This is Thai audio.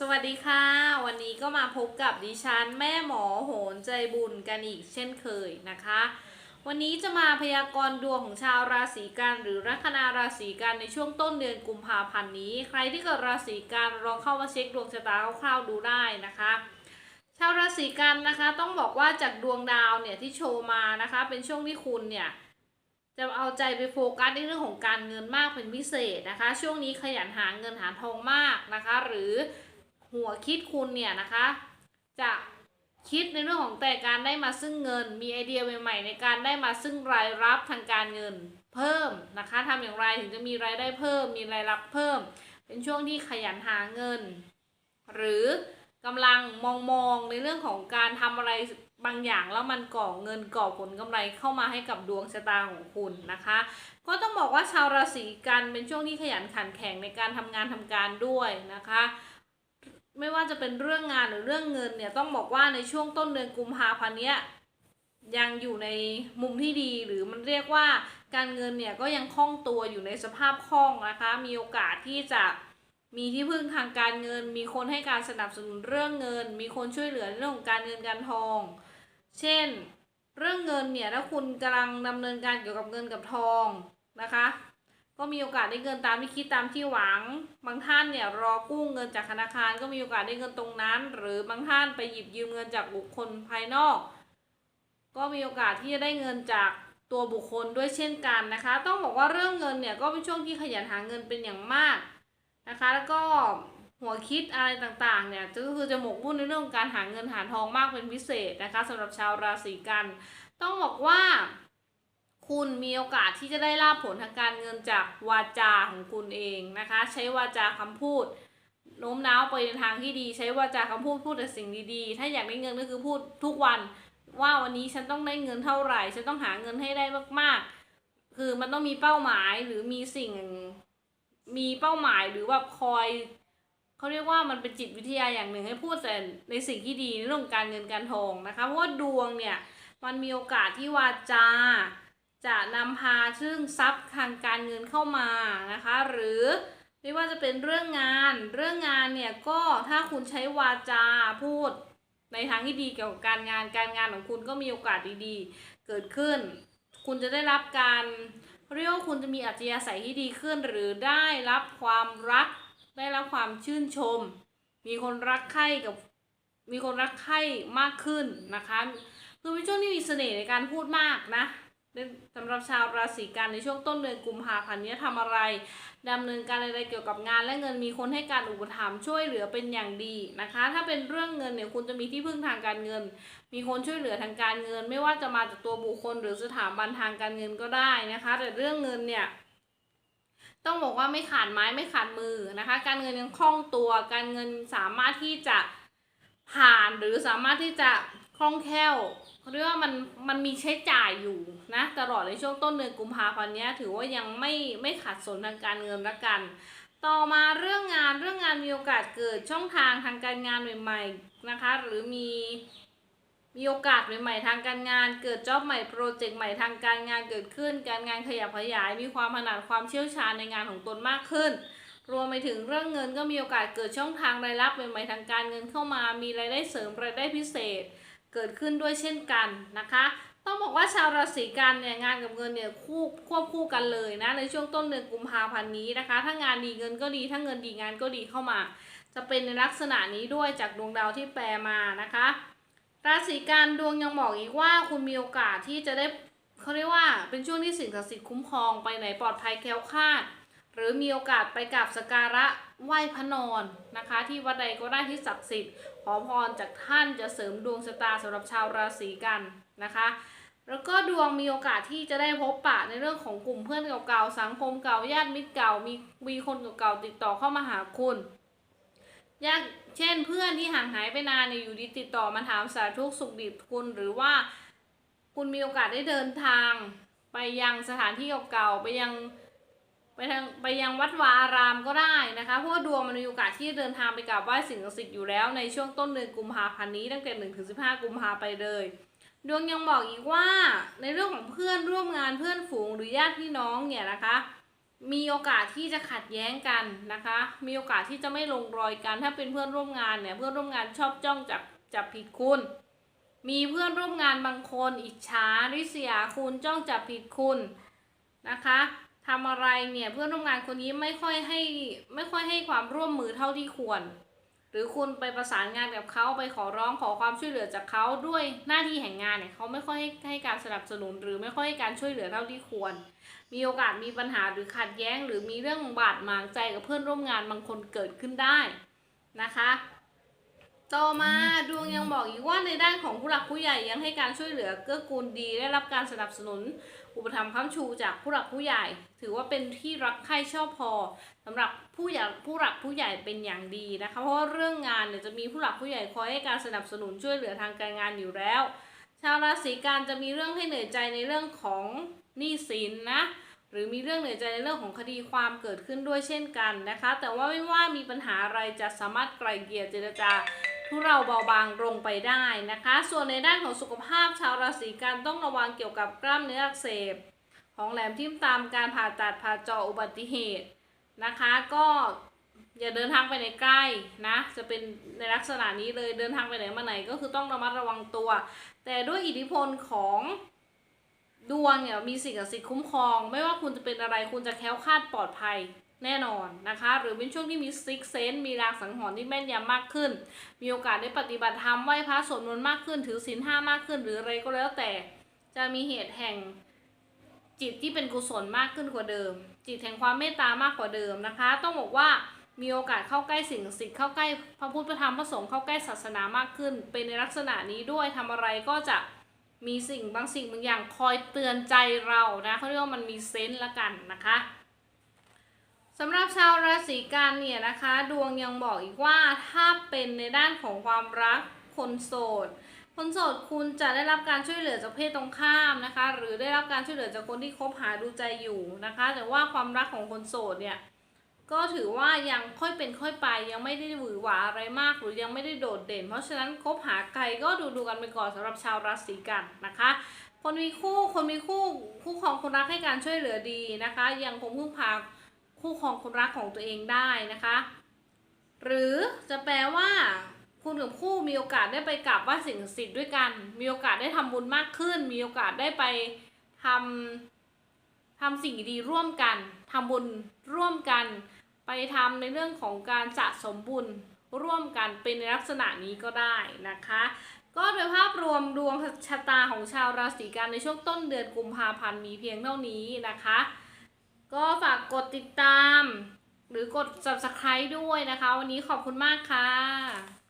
สวัสดีค่ะ วันนี้ก็มาพบกับดิฉันแม่หมอโหนใจบุญกันอีกเช่นเคยนะคะ วันนี้จะมาพยากรณ์ดวงของชาวราศีกันหรือลัคนาราศีกันในช่วงต้นเดือนกุมภาพันธ์นี้ ใครที่เกิดราศีกันลองเข้ามาเช็คดวงชะตาคร่าวๆดูได้นะคะ ชาวราศีกันนะคะต้องบอกว่าจากดวงดาวเนี่ยที่โชว์มานะคะ เป็นช่วงที่คุณเนี่ยจะเอาใจไปโฟกัสในเรื่องของการเงินมากเป็นพิเศษนะคะ ช่วงนี้ขยันหาเงินหาทองมากนะคะ หรือ หัวคิดคุณเนี่ยนะคะ จะคิดในเรื่องของแต่การได้มาซึ่งเงิน มีไอเดียใหม่ๆในการได้มาซึ่งรายรับทางการเงินเพิ่มนะคะทำอย่างไรถึงจะมีรายได้เพิ่ม มีรายรับเพิ่ม เป็นช่วงที่ขยันหาเงิน หรือกำลังมองมองในเรื่องของการทำอะไรบางอย่างแล้วมันก่อเงินก่อผลกำไรเข้ามาให้กับดวงชะตาของคุณนะคะ ก็ต้องบอกว่าชาวราศีกันเป็นช่วงที่ขยันขันแข็งในการทำงานทำการด้วยนะคะ ไม่ว่าจะเป็นเรื่องงานหรือเรื่องเงินเนี่ยต้องบอกว่าในช่วงต้นเดือนกุมภาพันธ์เนี้ยยังอยู่ในมุมที่ดีหรือมันเรียกว่าการเงินเนี่ยก็ยังคล่องตัวอยู่ในสภาพคล่องนะคะ มีโอกาสที่จะมีที่พึ่งทางการเงิน มีคนให้การสนับสนุนเรื่องเงิน มีคนช่วยเหลือเรื่องของการเงินการทอง เช่น เรื่องเงินเนี่ยถ้าคุณกำลังดำเนินการเกี่ยวกับเงินกับทองนะคะ ก็มีโอกาสได้เงินตามที่คิดตามที่หวัง บางท่านเนี่ยรอกู้เงินจากธนาคาร ก็มีโอกาสได้เงินตรงนั้น หรือบางท่านไปหยิบยืมเงินจากบุคคลภายนอก ก็มีโอกาสที่จะได้เงินจากตัวบุคคลด้วยเช่นกันนะคะ ต้องบอกว่าเรื่องเงินเนี่ยก็เป็นช่วงที่ขยันหาเงินเป็นอย่างมากนะคะ แล้วก็หัวคิดอะไรต่างๆเนี่ยก็คือจะหมกมุ่นในเรื่องการหาเงินหาทองมากเป็นพิเศษนะคะสำหรับชาวราศีกัน ต้องบอกว่า คุณมีโอกาสที่จะได้ลาบผลทางการเงินจากวาจาของคุณเองนะคะ ใช้วาจาคำพูดโน้มน้าวไปในทางที่ดี ใช้วาจาคำพูดพูดแต่สิ่งดีๆ ถ้าอยากได้เงินก็คือพูดทุกวัน ว่าวันนี้ฉันต้องได้เงินเท่าไหร่ ฉันต้องหาเงินให้ได้มากๆ คือมันต้องมีเป้าหมายหรือมีสิ่งมีเป้าหมายหรือว่าคอยเขาเรียกว่ามันเป็นจิตวิทยาอย่างหนึ่งให้พูดแต่ในสิ่งที่ดีในเรื่องของการเงินการทองนะคะเพราะว่าดวงเนี่ยมันมีโอกาสที่วาจา จะนำพาซึ่งทรัพย์ทางการเงินเข้ามานะคะ หรือไม่ว่าจะเป็นเรื่องงาน เรื่องงานเนี่ยก็ถ้าคุณใช้วาจาพูด ในทางที่ดีเกี่ยวกับการงาน การงานของคุณก็มีโอกาสดีๆ เกิดขึ้น คุณจะได้รับการเรียกว่าคุณจะมีอัจฉริยะที่ดีขึ้น หรือได้รับความรัก ได้รับความชื่นชม มีคนรักใคร่กับมีคนรักใคร่มากขึ้นนะคะคือเป็นช่วงที่มีเสน่ห์ในการพูดมากนะ สำหรับชาวราศีกันในช่วงต้นเดือนกุมภาพันธ์นี้ทำอะไรดำเนินการอะไรเกี่ยวกับงาน และเงินมีคนให้การอุปถัมภ์ช่วยเหลือเป็นอย่างดีนะคะ ถ้าเป็นเรื่องเงินเนี่ยคุณจะมีที่พึ่งทางการเงิน มีคนช่วยเหลือทางการเงิน ไม่ว่าจะมาจากตัวบุคคล หรือสถาบันทางการเงินก็ได้นะคะ แต่เรื่องเงินเนี่ยต้องบอกว่าไม่ขาดไม้ไม่ขาดมือนะคะ การเงินยังคล่องตัว การเงินสามารถที่จะผ่านหรือสามารถที่จะ คล่องแคล่วเขาเรียกว่ามันมันมีใช้จ่ายอยู่นะตลอดในช่วงต้นเดือนกุมภาพันธ์นี้ถือว่ายังไม่ไม่ขาดสนทางการเงินละกัน ต่อมาเรื่องงานเรื่องงานมีโอกาสเกิดช่องทางทางการงานใหม่ๆนะคะ หรือมีมีโอกาสใหม่ๆทางการงาน เกิดจ็อบใหม่โปรเจกต์ใหม่ทางการงานเกิดขึ้น การงานขยับขยาย มีความถนัดความเชี่ยวชาญในงานของตนมากขึ้น รวมไปถึงเรื่องเงินก็มีโอกาสเกิดช่องทางรายรับใหม่ๆทางการเงินเข้ามา มีรายได้เสริมรายได้พิเศษ เกิดขึ้นด้วยเช่นกันนะคะ ต้องบอกว่าชาวราศีกันเนี่ยงานกับเงินเนี่ยคู่ควบคู่กันเลยนะในช่วงต้นเดือนกุมภาพันธ์นี้นะคะ ถ้างานดีเงินก็ดีถ้าเงินดีงานก็ดีเข้ามา จะเป็นในลักษณะนี้ด้วยจากดวงดาวที่แปลมานะคะ ราศีกันดวงยังบอกอีกว่าคุณมีโอกาสที่จะได้เขาเรียกว่าเป็นช่วงที่สิ่งศักดิ์สิทธิ์คุ้มครองไปไหนปลอดภัยแคล้วคลาด หรือมีโอกาสไปกราบสการะไหว้พระนอนนะคะ ที่วัดใดก็ได้ที่ศักดิ์สิทธิ์ขอพรจากท่านจะเสริมดวงชะตาสำหรับชาวราศีกันนะคะ แล้วก็ดวงมีโอกาสที่จะได้พบปะในเรื่องของกลุ่มเพื่อนเก่าๆสังคมเก่าญาติมิตรเก่ามีมีคนเก่าๆติดต่อเข้ามาหาคุณญาติเช่นเพื่อนที่ห่างหายไปนานเนี่ยอยู่ดีติดต่อมาถามสารทุกข์สุขดิบคุณหรือว่าคุณมีโอกาสได้เดินทาง ไปยังสถานที่เก่าๆไปยัง ไปทางไปยังวัดวาอารามก็ได้นะคะเพราะดวงมันมีโอกาสที่จะเดินทางไปกราบไหว้สิ่งศักดิ์สิทธิ์อยู่แล้วในช่วงต้นเดือนกุมภาพันธ์นี้ตั้งแต่1ถึง15กุมภาไปเลย ดวงยังบอกอีกว่าในเรื่องของเพื่อนร่วมงานเพื่อนฝูงหรือญาติพี่น้องเนี่ยนะคะ มีโอกาสที่จะขัดแย้งกันนะคะ มีโอกาสที่จะไม่ลงรอยกันถ้าเป็นเพื่อนร่วมงานเนี่ยเพื่อนร่วมงานชอบจ้องจับจับผิดคุณ มีเพื่อนร่วมงานบางคนอิจฉาริษยาคุณจ้องจับผิดคุณนะคะ ทำอะไรเนี่ยเพื่อนร่วมงานคนนี้ไม่ค่อยให้ไม่ค่อยให้ความร่วมมือเท่าที่ควร หรือคุณไปประสานงานกับเขาไปขอร้องขอความช่วยเหลือจากเขาด้วยหน้าที่แห่งงานเนี่ยเขาไม่ค่อยให้ให้การสนับสนุน หรือไม่ค่อยให้การช่วยเหลือเท่าที่ควร มีโอกาสมีปัญหาหรือขัดแย้ง หรือมีเรื่องบาดหมางใจกับเพื่อนร่วมงานบางคนเกิดขึ้นได้นะคะ ต่อมาดวงยังบอกอีกว่าในด้านของผู้หลักผู้ใหญ่ยังให้การช่วยเหลือเกื้อกูลดี ได้รับการสนับสนุน อุปถัมภ์ค้ำชูจากผู้หลักผู้ใหญ่ ถือว่าเป็นที่รักใคร่ชอบพอสำหรับผู้ใหญ่ผู้หลักผู้ใหญ่เป็นอย่างดีนะคะ เพราะว่าเรื่องงานเนี่ยจะมีผู้หลักผู้ใหญ่คอยให้การสนับสนุนช่วยเหลือทางการงานอยู่แล้ว ชาวราศีกันจะมีเรื่องให้เหนื่อยใจในเรื่องของหนี้สินนะหรือมีเรื่องเหนื่อยใจในเรื่องของคดีความเกิดขึ้นด้วยเช่นกันนะคะ แต่ว่าไม่ว่ามีปัญหาอะไรจะสามารถไกลเกลี่ยเจรจา ทุเราเบาบางลงไปได้นะคะ ส่วนในด้านของสุขภาพชาวราศีกันต้องระวังเกี่ยวกับกล้ามเนื้ออักเสบ ของแหลมทิ่มตามการผ่าตัดผ่าเจาะอุบัติเหตุนะคะ ก็อย่าเดินทางไปไหนใกล้นะ จะเป็นในลักษณะนี้เลยเดินทางไปไหนมาไหนก็คือต้องระมัดระวังตัว แต่ด้วยอิทธิพลของดวงเนี่ยมีสิ่งศักดิ์สิทธิ์คุ้มครอง ไม่ว่าคุณจะเป็นอะไรคุณจะแคล้วคลาดปลอดภัย แน่นอนนะคะ หรือเป็นช่วงที่มีซิกเซนมีรางสังหรณ์ที่แม่นยำมากขึ้น มีโอกาสได้ปฏิบัติธรรมไหว้พระสวดมนต์มากขึ้น ถือศีลห้ามากขึ้น หรืออะไรก็แล้วแต่ จะมีเหตุแห่งจิตที่เป็นกุศลมากขึ้นกว่าเดิม จิตแห่งความเมตตามากกว่าเดิมนะคะ ต้องบอกว่ามีโอกาสเข้าใกล้สิ่งศักดิ์สิทธิ์เข้าใกล้พระพุทธพระธรรมพระสงฆ์เข้าใกล้ศาสนามากขึ้น เป็นในลักษณะนี้ด้วยทำอะไรก็จะมีสิ่งบางสิ่งบางอย่างคอยเตือนใจเรานะเขาเรียกว่ามันมีเซนส์ละกันนะคะ สำหรับชาวราศีกันเนี่ยนะคะ ดวงยังบอกอีกว่าถ้าเป็นในด้านของความรักคนโสด คนโสดคุณจะได้รับการช่วยเหลือจากเพศตรงข้ามนะคะ หรือได้รับการช่วยเหลือจากคนที่คบหาดูใจอยู่นะคะ แต่ว่าความรักของคนโสดเนี่ยก็ถือว่ายังค่อยเป็นค่อยไปยังไม่ได้หวือหวาอะไรมาก หรือยังไม่ได้โดดเด่น เพราะฉะนั้นคบหาใครก็ดูดูกันไปก่อนสำหรับชาวราศีกันนะคะ คนมีคู่คนมีคู่คู่ครองคนรักให้การช่วยเหลือดีนะคะ ยังคงพึ่งพา คู่ครองคนรักของตัวเองได้นะคะ หรือจะแปลว่า คุณกับคู่มีโอกาสได้ไปกราบว่าสิ่งศักดิ์สิทธิ์ด้วยกัน มีโอกาสได้ทำบุญมากขึ้น มีโอกาสได้ไปทำทำสิ่งดีร่วมกันทำบุญร่วมกัน ไปทำในเรื่องของการสะสมบุญร่วมกันเป็นในลักษณะนี้ก็ได้นะคะ ก็โดยภาพรวมดวงชะตาของชาวราศีกันในช่วงต้นเดือนกุมภาพันธ์มีเพียงเท่านี้นะคะ ก็ฝากกดติดตาม หรือกด subscribe ด้วยนะคะ วันนี้ขอบคุณมากค่ะ